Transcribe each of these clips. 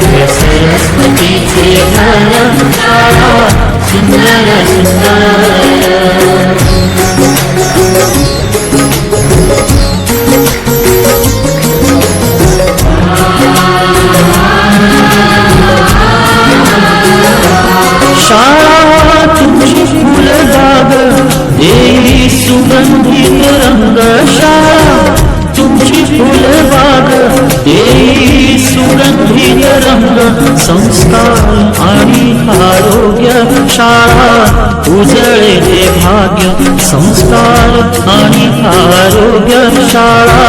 శ్రీ సరస్వతి శ్రీ సుందర సుందర सुगंधित रंग संस्कार आणि आरोग्य शाळा उजळे ते भाग्य संस्कार आणि आरोग्य शाळा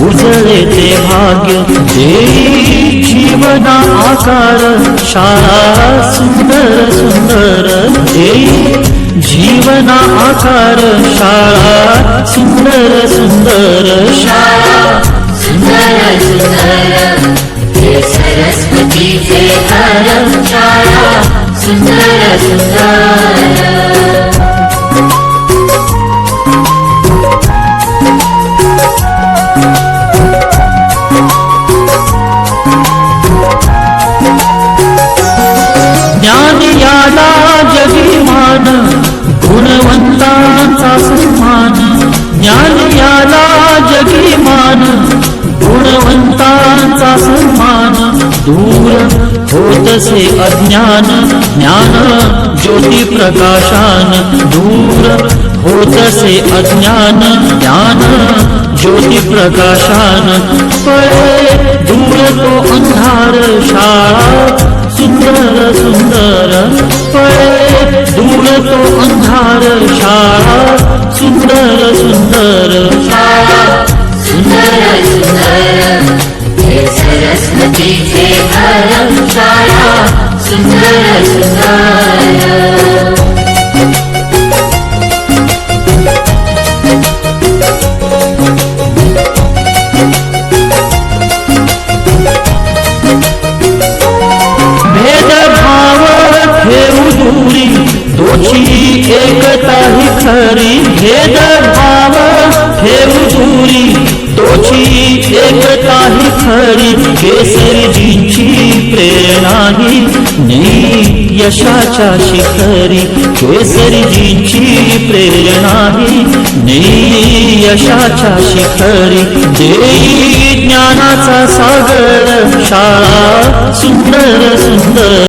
उजळे ते भाग्य. देई जीवना आकार शाळा सुंदर सुंदर. देई जीवना आकार शाळा सुंदर सुंदर. ज्ञान याला जगिमान गुणवंतांचा सन्मान दूर होतसे अज्ञान, ज्ञान ज्योति प्रकाशान दूर। होतसे अज्ञान, ज्ञान ज्योति प्रकाशान पळे दूर तो अंधार शाला, सुंदर सुंदर। पळे दूर तो अंधार शाला, सुंदर सुंदर। शाळा घर सुंदर दूरी एकता ही खरी भेदभाव ठेवू दूरी तोची एकता ही खरी केसरीजींची प्रेरणा नाही. नेई यशाच्या शिखरी केसरीजींची प्रेरणा ही यशाच्या शिखरी देई ज्ञानाचा सागर शाळा सुंदर सुंदर.